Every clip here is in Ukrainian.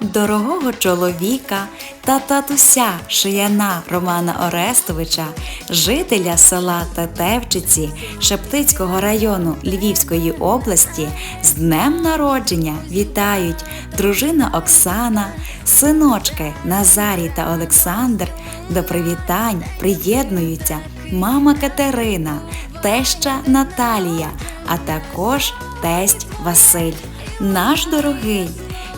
Дорогого чоловіка та татуся шияна Романа Орестовича, жителя села Тетевчиці Шептицького району Львівської області з днем народження вітають дружина Оксана, синочки Назарій та Олександр. До привітань приєднуються мама Катерина, теща Наталія, а також тесть Василь. Наш дорогий.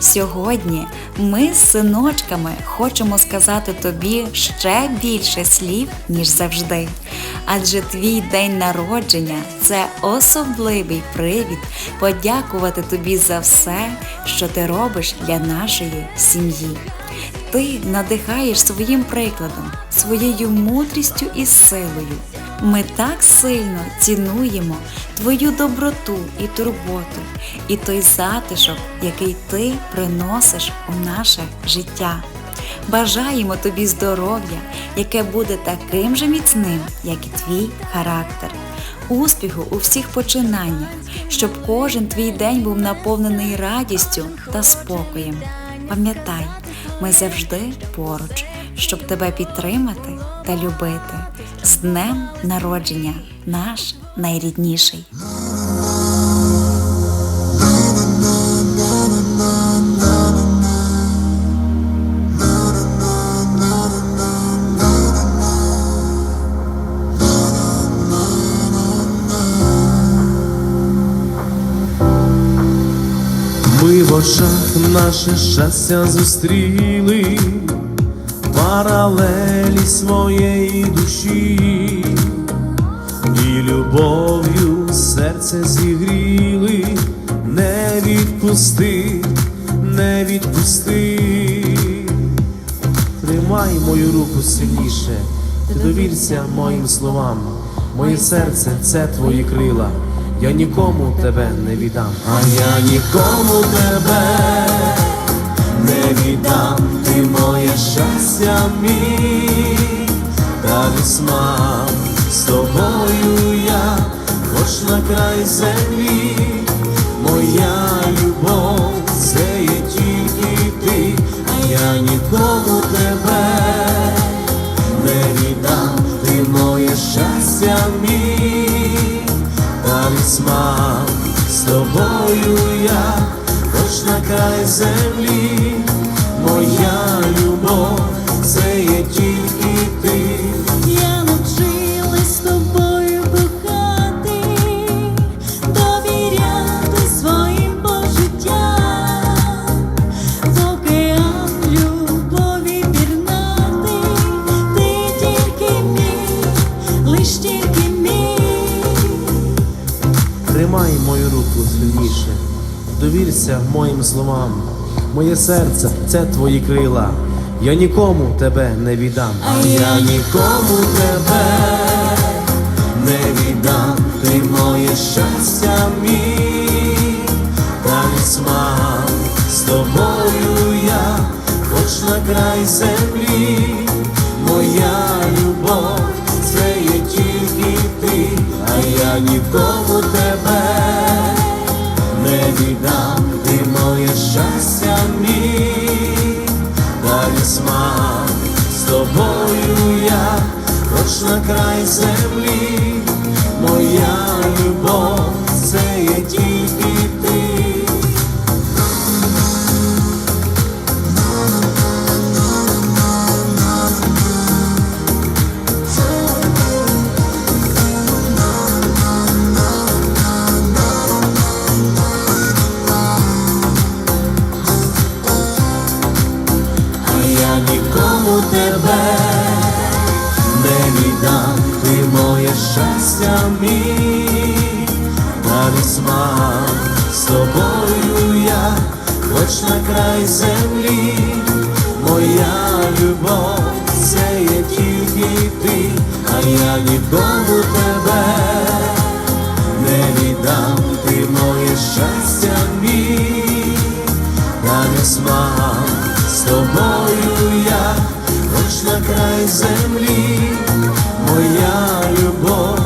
Сьогодні ми з синочками хочемо сказати тобі ще більше слів, ніж завжди. Адже твій день народження це особливий привід подякувати тобі за все, що ти робиш для нашої сім'ї. Ти надихаєш своїм прикладом, своєю мудрістю і силою. Ми так сильно цінуємо твою доброту і турботу, і той затишок, який ти приносиш у наше життя. Бажаємо тобі здоров'я, яке буде таким же міцним, як і твій характер, успіху у всіх починаннях, щоб кожен твій день був наповнений радістю та спокоєм. Пам'ятай, ми завжди поруч, щоб тебе підтримати та любити. З днем народження, наш найрідніший. Ми в очах наше щастя зустріли, паралелі своєї душі, і любов'ю серце зігріли, не відпусти, не відпусти, тримай мою руку сильніше, ти довірся моїм словам, моє серце це твої крила. Я нікому тебе не віддам, а я нікому тебе не віддам, ти моє щастя мій, талісман. З тобою я, хоч на край землі, моя любов, це є тільки ти, а я нікому тебе не віддам, ти моє щастя мій талісман. З тобою я, хоч на край землі, моя любов, це є тільки ти. Я навчилась з тобою кохати, довіряти своїм почуттям, в океан любові пірнати, ти тільки мій, лиш тільки мій. Тримай мою руку сильніше, довірся моїм словам, моє серце це твої крила. Я нікому тебе не віддам, а я нікому тебе не віддам, ти моє щастя мій, талісман з тобою я, хоч на край землі, моя любов, це є тільки ти, а я нікому тебе не віддам, ти моє щастя мій, талісман з тобою я, хоч на край землі, мій, талісман з тобою я, хоч на край землі, моя любов, це є тільки ти, а я нікому тебе не віддам, ти моє щастя мій, талісман з тобою я, хоч на край землі, моя любов.